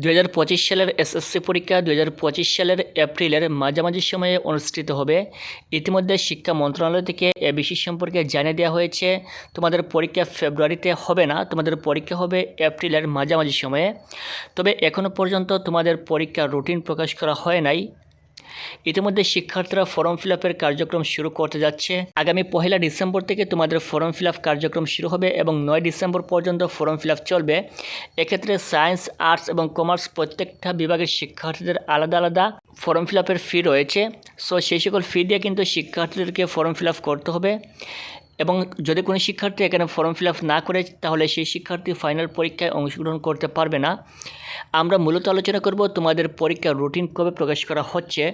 দুই হাজার পঁচিশ সালের এসএসসি পরীক্ষা, দুই হাজার পঁচিশ সালের এপ্রিলের মাঝামাঝি সময়ে অনুষ্ঠিত হবে। ইতিমধ্যে শিক্ষা মন্ত্রণালয় থেকে এ বিষয় সম্পর্কে জানিয়ে দেওয়া হয়েছে। তোমাদের পরীক্ষা ফেব্রুয়ারিতে হবে না, তোমাদের পরীক্ষা হবে এপ্রিলের মাঝামাঝি সময়ে। তবে এখনও পর্যন্ত তোমাদের পরীক্ষা রুটিন প্রকাশ করা হয় নাই। ইতিমধ্যে শিক্ষার্থীরা ফর্ম ফিল আপের কার্যক্রম শুরু করতে যাচ্ছে। আগামী পহেলা ডিসেম্বর থেকে তোমাদের ফর্ম ফিল আপ কার্যক্রম শুরু হবে এবং নয় ডিসেম্বর পর্যন্ত ফর্ম ফিল আপ চলবে। এক্ষেত্রে সায়েন্স আর্টস এবং কমার্স প্রত্যেকটা বিভাগের শিক্ষার্থীদের আলাদা আলাদা ফর্ম ফিল আপের ফি রয়েছে। সো সেই সকল ফি দিয়ে কিন্তু শিক্ষার্থীদেরকে ফর্ম ফিল আপ করতে হবে। এবং যদি কোনো শিক্ষার্থী এখানে ফর্ম ফিল না করে, তাহলে সেই শিক্ষার্থী ফাইনাল পরীক্ষায় অংশগ্রহণ করতে পারবে না। আমরা মূলত আলোচনা করব তোমাদের পরীক্ষার রুটিন কবে প্রকাশ করা হচ্ছে।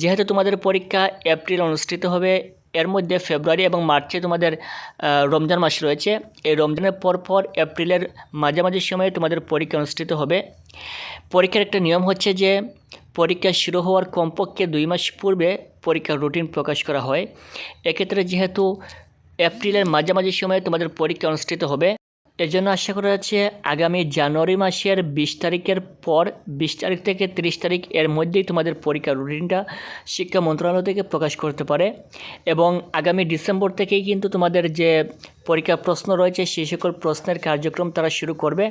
যেহেতু তোমাদের পরীক্ষা এপ্রিল অনুষ্ঠিত হবে, এর মধ্যে ফেব্রুয়ারি এবং মার্চে তোমাদের রমজান মাস রয়েছে। এই রমজানের পর পর এপ্রিলের মাঝামাঝি সময়ে তোমাদের পরীক্ষা অনুষ্ঠিত হবে। পরীক্ষার একটা নিয়ম হচ্ছে যে, পরীক্ষা শুরু হওয়ার কমপক্ষে দুই মাস পূর্বে পরীক্ষার রুটিন প্রকাশ করা হয়। এক্ষেত্রে যেহেতু এপ্রিলের মাঝামাঝি সময়ে তোমাদের পরীক্ষা অনুষ্ঠিত হবে। এর জন্য আশা করা যাচ্ছে আগামী জানুয়ারি মাসের বিশ তারিখের পর, বিশ তারিখ থেকে তিরিশ তারিখ এর মধ্যেই তোমাদের পরীক্ষার রুটিনটা শিক্ষা মন্ত্রণালয় থেকে প্রকাশ করতে পারে এবং আগামী ডিসেম্বর থেকেই কিন্তু তোমাদের যে পরীক্ষা প্রশ্ন রয়েছে সেই সকল প্রশ্নের কার্যক্রম তারা শুরু করবে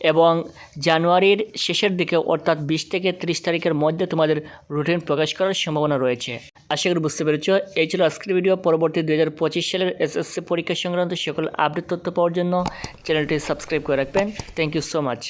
এবং জানুয়ারির শেষের দিকে অর্থাৎ বিশ থেকে তিরিশ তারিখের মধ্যে তোমাদের রুটিন প্রকাশ করার সম্ভাবনা রয়েছে। আশা করি বুঝতে পেরেছ। এই ছিল আজকের ভিডিও পরবর্তী দু হাজার পঁচিশ সালের এসএসসি পরীক্ষা সংক্রান্ত সকল আপডেট তথ্য পাওয়ার জন্য। চ্যানেলটি সাবস্ক্রাইব করে রাখবেন। Thank you so much